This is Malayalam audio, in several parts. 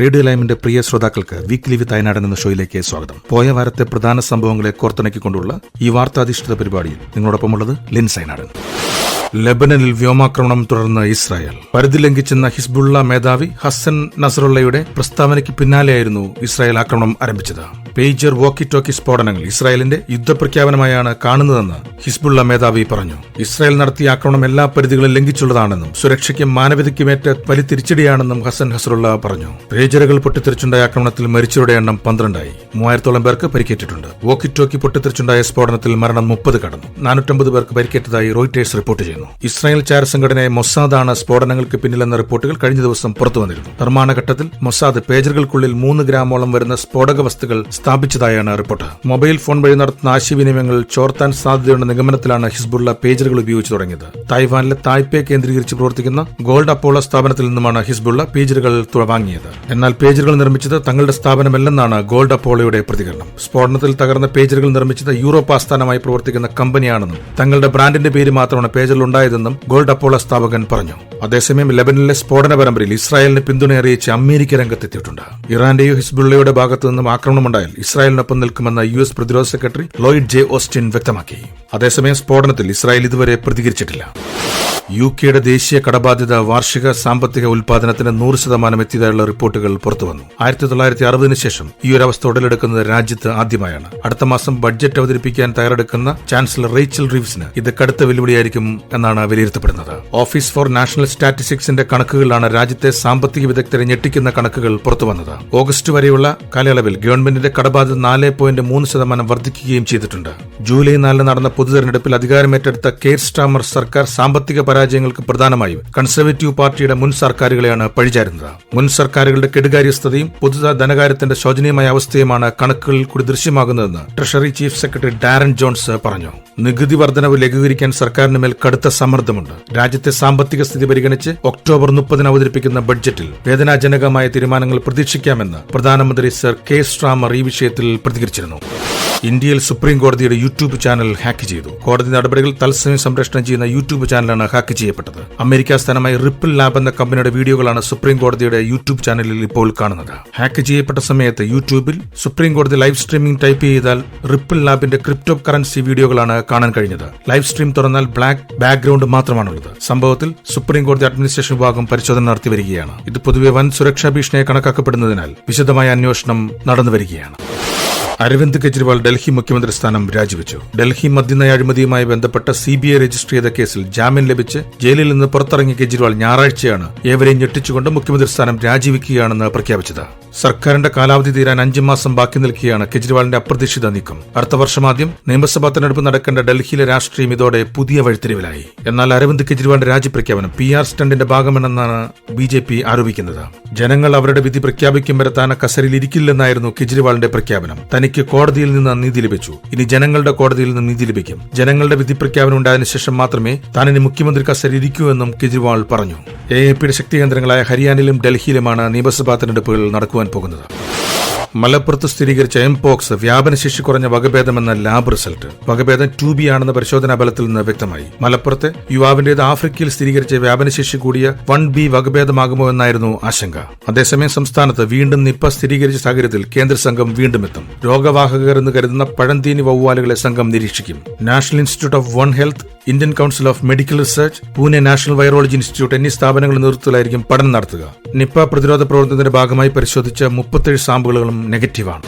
radio ലൈമിന്റെ പ്രിയ ശ്രോതാക്കൾക്ക് വീക്ക്ലി വിത്ത് അയനാടൻ എന്ന ഷോയിലേക്ക് സ്വാഗതം. പോയ വാരത്തെ പ്രധാന സംഭവങ്ങളെ കോർത്തിണക്കിക്കൊണ്ടുള്ള ഈ വാർത്താധിഷ്ഠിത പരിപാടിയിൽ നിങ്ങളോടൊപ്പമുള്ളത് ലിൻ സൈനാടൻ ലബനനിൽ വ്യോമാക്രമണം തുടർന്ന് ഇസ്രായേൽ. പരിധി ലംഘിച്ചെന്ന ഹിസ്ബുള്ള മേധാവി ഹസ്സൻ നസറുള്ളയുടെ പ്രസ്താവനയ്ക്ക് പിന്നാലെയായിരുന്നു ഇസ്രായേൽ ആക്രമണം ആരംഭിച്ചത്. പേജർ വോക്കി ടോക്കി സ്ഫോടനങ്ങൾ ഇസ്രായേലിന്റെ യുദ്ധപ്രഖ്യാപനമായാണ് കാണുന്നതെന്ന് ഹിസ്ബുള്ള മേധാവി പറഞ്ഞു. ഇസ്രായേൽ നടത്തിയ ആക്രമണം എല്ലാ പരിധികളും ലംഘിച്ചുള്ളതാണെന്നും സുരക്ഷയ്ക്കും മാനവികതയ്ക്കുമേറ്റ വലിയ തിരിച്ചടിയാണെന്നും ഹസൻ ഹസറുള്ള പറഞ്ഞു. പേജറുകൾ പൊട്ടിത്തെറിച്ചുണ്ടായ ആക്രമണത്തിൽ മരിച്ചവരുടെ എണ്ണം പന്ത്രണ്ടായി. മൂവായിരത്തോളം പേർക്ക് പരിക്കേറ്റിട്ടുണ്ട്. വോക്കി ടോക്കി പൊട്ടിത്തെറിച്ചുണ്ടായ സ്ഫോടനത്തിൽ മരണം മുപ്പത് കടന്നു. നാനൂറ്റമ്പത് പേർക്ക് പരിക്കേറ്റതായി റോയിറ്റേഴ്സ് റിപ്പോർട്ട് ചെയ്യുന്നു. ഇസ്രായേൽ ചാരസംഘടനയായ മൊസാദാണ് സ്ഫോടനങ്ങൾക്ക് പിന്നിലെന്ന റിപ്പോർട്ടുകൾ കഴിഞ്ഞ ദിവസം പുറത്തുവന്നിരുന്നു. നിർമ്മാണ ഘട്ടത്തിൽ മൊസാദ് പേജറുകൾക്കുള്ളിൽ മൂന്ന് ഗ്രാമോളം വരുന്ന സ്ഫോടക വസ്തുക്കൾ സ്ഥാപിച്ചതായാണ് റിപ്പോർട്ട്. മൊബൈൽ ഫോൺ വഴി നടത്തുന്ന ആശയവിനിമയങ്ങൾ ചോർത്താൻ സാധ്യതയുള്ള നിഗമനത്തിലാണ് ഹിസ്ബുള്ള പേജറുകൾ ഉപയോഗിച്ചു തുടങ്ങിയത്. തായ്വാനിലെ തായ്പേ കേന്ദ്രീകരിച്ച് പ്രവർത്തിക്കുന്ന ഗോൾഡ് അപ്പോള സ്ഥാപനത്തിൽ നിന്നുമാണ് ഹിസ്ബുള്ള പേജറുകൾ വാങ്ങിയത്. എന്നാൽ പേജറുകൾ നിർമ്മിച്ചത് തങ്ങളുടെ സ്ഥാപനമല്ലെന്നാണ് ഗോൾഡ് അപ്പോളയുടെ പ്രതികരണം. സ്ഫോടനത്തിൽ തകർന്ന പേജറുകൾ നിർമ്മിച്ചത് യൂറോപ്പ് ആസ്ഥാനമായി പ്രവർത്തിക്കുന്ന കമ്പനിയാണെന്നും തങ്ങളുടെ ബ്രാൻഡിന്റെ പേര് മാത്രമാണ് പേജറിൽ ഉണ്ടായതെന്നും ഗോൾഡ് അപ്പോള സ്ഥാപകൻ പറഞ്ഞു. അതേസമയം ലെബനനിലെ സ്ഫോടന പരമ്പരയിൽ ഇസ്രായേലിന് പിന്തുണ അറിയിച്ച് അമേരിക്ക രംഗത്തെത്തിയിട്ടുണ്ട്. ഇറാന്റെയോ ഹിസ്ബുള്ളയുടെ ഭാഗത്തു നിന്നും ആക്രമണമുണ്ടായാൽ ഇസ്രായേലിനൊപ്പം നിൽക്കുമെന്ന് യു എസ് പ്രതിരോധ സെക്രട്ടറി ലോയിഡ് ജെ ഓസ്റ്റിൻ വ്യക്തമാക്കി. അതേസമയം സ്ഫോടനത്തിൽ ഇസ്രായേൽ ഇതുവരെ പ്രതികരിച്ചിട്ടില്ല. യു കെയുടെ ദേശീയ കടബാധ്യത വാർഷിക സാമ്പത്തിക ഉൽപാദനത്തിന് നൂറ് ശതമാനം എത്തിയതായുള്ള റിപ്പോർട്ടുകൾ പുറത്തുവന്നു. ആയിരത്തി തൊള്ളായിരത്തി അറുപതിന് ശേഷം ഈ ഒരു അവസ്ഥ ഉടലെടുക്കുന്നത് രാജ്യത്ത് ആദ്യമായാണ്. അടുത്ത മാസം ബഡ്ജറ്റ് അവതരിപ്പിക്കാൻ തയ്യാറെടുക്കുന്ന ചാൻസലർ റേച്ചൽ റീവ്സിന് ഇത് കടുത്ത വെല്ലുവിളിയായിരിക്കും എന്നാണ് വിലയിരുത്തപ്പെടുന്നത്. ഓഫീസ് ഫോർ നാഷണൽ സ്റ്റാറ്റിസ്റ്റിക്സിന്റെ കണക്കുകളിലാണ് രാജ്യത്തെ സാമ്പത്തിക വിദഗ്ധരെ ഞെട്ടിക്കുന്ന കണക്കുകൾ പുറത്തുവന്നത്. ഓഗസ്റ്റ് വരെയുള്ള കാലയളവിൽ ഗവൺമെന്റിന്റെ കടബാധ്യത നാല് പോയിന്റ് മൂന്ന് ശതമാനം വർദ്ധിക്കുകയും ചെയ്തിട്ടുണ്ട്. ജൂലൈ നാലിന് നടന്ന പൊതുതെരഞ്ഞെടുപ്പിൽ അധികാരമേറ്റെടുത്ത കെയർ സ്റ്റാമർ സർക്കാർ സാമ്പത്തിക പരാജയങ്ങൾക്ക് പ്രധാനമായും കൺസർവേറ്റീവ് പാർട്ടിയുടെ മുൻ സർക്കാരുകളെയാണ് പഴിചാരുന്നത്. മുൻ സർക്കാരുകളുടെ കെടുകാര്യസ്ഥതയും പൊതു ധനകാര്യത്തിന്റെ ശോചനീയമായ അവസ്ഥയുമാണ് കണക്കുകളിൽ കൂടി ദൃശ്യമാകുന്നതെന്ന് treasury chief secretary Darren Jones പറഞ്ഞു. നികുതി വർധനവ് ലഘൂകരിക്കാൻ സർക്കാരിന് മേൽ കടുത്ത സമ്മർദ്ദമുണ്ട്. രാജ്യത്തെ സാമ്പത്തിക സ്ഥിതി പരിഗണിച്ച് ഒക്ടോബർ മുപ്പതിന് അവതരിപ്പിക്കുന്ന ബഡ്ജറ്റിൽ വേദനാജനകമായ തീരുമാനങ്ങൾ പ്രതീക്ഷിക്കാമെന്ന് പ്രധാനമന്ത്രി സർ കെ സ്ട്രാമർ ഈ വിഷയത്തിൽ പ്രതികരിച്ചിരുന്നു. ഇന്ത്യയിൽ സുപ്രീം കോടതിയുടെ യൂട്യൂബ് ചാനൽ ഹാക്ക് ചെയ്തു. കോടതി നടപടികൾ തത്സമയം സംപ്രേഷണം ചെയ്യുന്ന യൂട്യൂബ് ചാനലാണ് ഹാക്ക് ചെയ്യപ്പെട്ടത്. അമേരിക്ക സ്ഥാനമായ റിപ്പിൾ ലാബ് എന്ന കമ്പനിയുടെ വീഡിയോകളാണ് സുപ്രീം കോടതിയുടെ യൂട്യൂബ് ചാനലിൽ ഇപ്പോൾ കാണുന്നത്. ഹാക്ക് ചെയ്യപ്പെട്ട സമയത്ത് യൂട്യൂബിൽ സുപ്രീം കോടതി ലൈവ് സ്ട്രീമിംഗ് ടൈപ്പ് ചെയ്താൽ റിപ്പിൾ ലാബിന്റെ ക്രിപ്റ്റോ കറൻസി വീഡിയോകളാണ് കാണാൻ കഴിഞ്ഞത്. ലൈവ് സ്ട്രീം തുറന്നാൽ ബ്ലാക്ക് ബാക്ക്ഗ്രൗണ്ട് മാത്രമാണുള്ളത്. സംഭവത്തിൽ സുപ്രീം കോടതി അഡ്മിനിസ്ട്രേഷൻ വിഭാഗം പരിശോധന നടത്തി വരികയാണ്. ഇത് പൊതുവെ വൻ സുരക്ഷാ ഭീഷണിയെ കണക്കാക്കപ്പെടുന്നതിനാൽ വിശദമായ അന്വേഷണം നടന്നു വരികയാണ്. അരവിന്ദ് കെജ്രിവാൾ ഡൽഹി മുഖ്യമന്ത്രി സ്ഥാനം രാജിവെച്ചു. ഡൽഹി മദ്യനയ അഴിമതിയുമായി ബന്ധപ്പെട്ട സി ബി ഐ രജിസ്റ്റർ ചെയ്ത കേസിൽ ജാമ്യം ലഭിച്ച് ജയിലിൽ നിന്ന് പുറത്തിറങ്ങിയ കെജ്രിവാൾ ഞായറാഴ്ചയാണ് ഏവരെയും ഞെട്ടിച്ചുകൊണ്ട് മുഖ്യമന്ത്രി സ്ഥാനം രാജിവെക്കുകയാണെന്ന് പ്രഖ്യാപിച്ചത്. സർക്കാരിന്റെ കാലാവധി തീരാൻ അഞ്ചു മാസം ബാക്കി നിൽക്കുകയാണ് കെജ്രിവാളിന്റെ അപ്രതീക്ഷിത നീക്കം. അടുത്ത വർഷം ആദ്യം നിയമസഭാ തെരഞ്ഞെടുപ്പ് നടക്കേണ്ട ഡൽഹിയിലെ രാഷ്ട്രീയം ഇതോടെ പുതിയ വഴിത്തിരിവിലായി. എന്നാൽ അരവിന്ദ് കെജ്രിവാളിന്റെ രാജിപ്രഖ്യാപനം പി ആർ സ്റ്റണ്ടിന്റെ ഭാഗമെന്നാണ് ബി ജെ പി ആരോപിക്കുന്നത്. ജനങ്ങൾ അവരുടെ വിധി പ്രഖ്യാപിക്കും വരെ താൻ കസരിൽ ഇരിക്കില്ലെന്നായിരുന്നു കെജ്രിവാളിന്റെ പ്രഖ്യാപനം. തനിക്ക് കോടതിയിൽ നിന്ന് നീതി ലഭിച്ചു. ഇനി ജനങ്ങളുടെ കോടതിയിൽ നിന്ന് നീതി ലഭിക്കും. ജനങ്ങളുടെ വിധി പ്രഖ്യാപനം ഉണ്ടായതിനു ശേഷം മാത്രമേ താൻ മുഖ്യമന്ത്രി കസേര ഇരിക്കൂ എന്നും കെജ്രിവാൾ പറഞ്ഞു. എ എ പിയുടെ ശക്തി കേന്ദ്രങ്ങളായ ഹരിയാനയിലും ഡൽഹിയിലുമാണ് നിയമസഭാ തെരഞ്ഞെടുപ്പുകൾ നടക്കുവാൻ പോകുന്നത് മലപ്പുറത്ത് സ്ഥിരീകരിച്ച എംപോക്സ് വ്യാപനശേഷി കുറഞ്ഞ വകഭേദമെന്ന ലാബ് റിസൾട്ട്. വകഭേദം ടു ബി ആണെന്ന പരിശോധനാ ഫലത്തിൽ നിന്ന് വ്യക്തമായി. മലപ്പുറത്തെ യുവാവിന്റേത് ആഫ്രിക്കയിൽ സ്ഥിരീകരിച്ച വ്യാപനശേഷി കൂടിയ വൺ ബി വകഭേദമാകുമോ എന്നായിരുന്നു ആശങ്ക. അതേസമയം സംസ്ഥാനത്ത് വീണ്ടും നിപ്പ സ്ഥിരീകരിച്ച സാഹചര്യത്തിൽ കേന്ദ്ര സംഘം വീണ്ടും എത്തും. രോഗവാഹകർ എന്ന് കരുതുന്ന പഴന്തീനി വവ്വാലുകളെ സംഘം നിരീക്ഷിക്കും. National institute of one health Indian council of medical research Pune national virology institute എന്നീ സ്ഥാപനങ്ങളുടെ നേതൃത്വത്തിലായിരിക്കും പഠനം നടത്തുക. നിപ്പ പ്രതിരോധ പ്രവർത്തനത്തിന്റെ ഭാഗമായി പരിശോധിച്ച മുപ്പത്തേഴ് സാമ്പിളുകളും നെഗറ്റീവാണ്.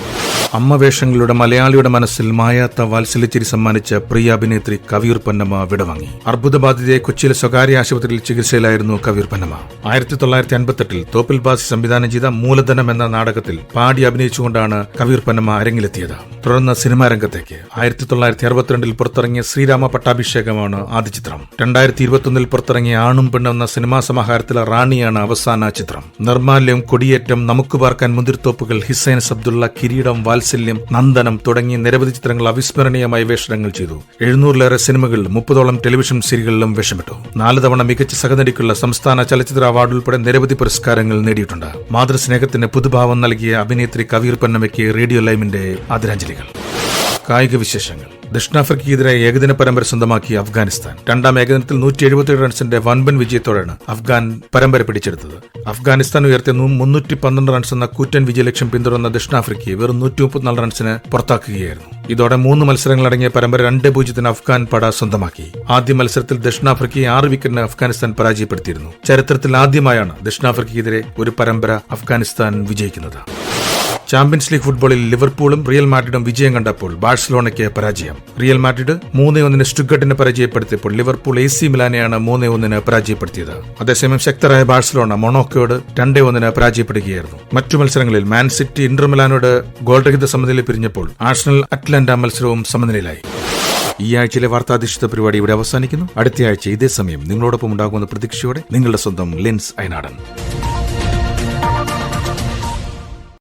അമ്മ വേഷങ്ങളുടെ മലയാളിയുടെ മനസ്സിൽ മായാത്ത വാത്സല്യച്ചിരി സമ്മാനിച്ച പ്രിയ അഭിനേത്രി കവിയൂർ പൊന്നമ്മ വിടവാങ്ങി. അർബുദബാധിതയെ കൊച്ചിയിലെ സ്വകാര്യ ആശുപത്രിയിൽ ചികിത്സയിലായിരുന്നു കവിയൂർ പൊന്നമ്മ. ആയിരത്തി തൊള്ളായിരത്തി അൻപത്തെട്ടിൽ തോപ്പിൽ ബാസി സംവിധാനം ചെയ്ത മൂലധനം എന്ന നാടകത്തിൽ പാടി അഭിനയിച്ചുകൊണ്ടാണ് കവിയൂർ പൊന്നമ്മ അരങ്ങിലെത്തിയത്. തുടർന്ന് സിനിമാ രംഗത്തേക്ക്. ആയിരത്തി തൊള്ളായിരത്തി അറുപത്തിരണ്ടിൽ പുറത്തിറങ്ങിയ ശ്രീരാമ പട്ടാഭിഷേകമാണ് ആദ്യ ചിത്രം. രണ്ടായിരത്തി ഇരുപത്തൊന്നിൽ പുറത്തിറങ്ങിയ ആണും പെണ്ണും എന്ന സിനിമാ സമാഹാരത്തിലെ റാണിയാണ് അവസാന ചിത്രം. നിർമാല്യം കൊടിയേറ്റം നമുക്ക് പാർക്കാൻ മുന്തിരിത്തോപ്പുകൾ ഹിസൈൻ അബ്ദുള്ള കിരീടം വാത്സല്യം വാത്സല്യം നന്ദനം തുടങ്ങിയ നിരവധി ചിത്രങ്ങൾ അവിസ്മരണീയമായ വേഷങ്ങൾ ചെയ്തു. എഴുന്നൂറിലേറെ സിനിമകളിലും മുപ്പതോളം ടെലിവിഷൻ സീരിയലുകളിലും വേഷമിട്ടു. നാല് തവണ മികച്ച സഹനടിക്കുള്ള സംസ്ഥാന ചലച്ചിത്ര അവാർഡ് ഉൾപ്പെടെ നിരവധി പുരസ്കാരങ്ങൾ നേടിയിട്ടുണ്ട്. മാതൃസ്നേഹത്തിന് പുതുഭാവം നൽകിയ അഭിനേത്രി കവീർ പന്നമയ്ക്ക് റേഡിയോ ലൈമിന്റെ ആദരാഞ്ജലികൾ. കായിക വിശേഷങ്ങൾ. ദക്ഷിണാഫ്രിക്കയ്ക്കെതിരെ ഏകദിന പരമ്പര സ്വന്തമാക്കിയ അഫ്ഗാനിസ്ഥാൻ. രണ്ടാം ഏകദിനത്തിൽ നൂറ്റി എഴുപത്തിയേഴ് റൺസിന്റെ വൻപൻ വിജയത്തോടെയാണ് അഫ്ഗാൻ പരമ്പര പിടിച്ചെടുത്തത്. അഫ്ഗാനിസ്ഥാൻ ഉയർത്തിയ മുന്നൂറ്റി പന്ത്രണ്ട് റൺസ് എന്ന കൂറ്റൻ വിജയലക്ഷ്യം പിന്തുടർന്ന ദക്ഷിണാഫ്രിക്കയെ വെറും നൂറ്റി മുപ്പത്തിനാല് റൺസിന് പുറത്താക്കുകയായിരുന്നു. ഇതോടെ മൂന്ന് മത്സരങ്ങളടങ്ങിയ പരമ്പര രണ്ട് പൂജ്യത്തിന് അഫ്ഗാൻ പട സ്വന്തമാക്കി. ആദ്യ മത്സരത്തിൽ ദക്ഷിണാഫ്രിക്കയെ ആറ് വിക്കറ്റിന് അഫ്ഗാനിസ്ഥാൻ പരാജയപ്പെടുത്തിയിരുന്നു. ചരിത്രത്തിൽ ആദ്യമായാണ് ദക്ഷിണാഫ്രിക്കയ്ക്കെതിരെ ഒരു പരമ്പര അഫ്ഗാനിസ്ഥാൻ വിജയിക്കുന്നത്. ചാമ്പ്യൻസ് ലീഗ് ഫുട്ബോളിൽ ലിവർപൂളും റിയൽ മാഡ്രിഡും വിജയം കണ്ടപ്പോൾ ബാഴ്സലോണയ്ക്ക് പരാജയം. റിയൽ മാഡ്രിഡ് മൂന്ന് ഒന്നിന് സ്റ്റുഗട്ടിനെ പരാജയപ്പെടുത്തിയപ്പോൾ ലിവർപൂൾ എ സി മിലാനെയാണ് മൂന്ന് ഒന്നിന് പരാജയപ്പെടുത്തിയത്. അതേസമയം ശക്തരായ ബാഴ്സലോണ മൊണോക്കോയോട് രണ്ടേ ഒന്നിന് പരാജയപ്പെടുകയായിരുന്നു. മറ്റു മത്സരങ്ങളിൽ മാൻ സിറ്റി ഇന്റർ മിലാനോട് ഗോൾരഹിത സമനില പിരിഞ്ഞപ്പോൾ ആഷണൽ അറ്റ്ലാന്റ മത്സരവും സമനിലയിലായി. ഈ ആഴ്ചയിലെ വാർത്താധിഷ്ഠിത പരിപാടി ഇവിടെ അവസാനിക്കുന്നു. അടുത്തയാഴ്ച ഇതേ സമയം നിങ്ങളോടൊപ്പം ഉണ്ടാകുന്ന പ്രതീക്ഷയോടെ നിങ്ങളുടെ സ്വന്തം ലെൻസ് അയനാടൻ.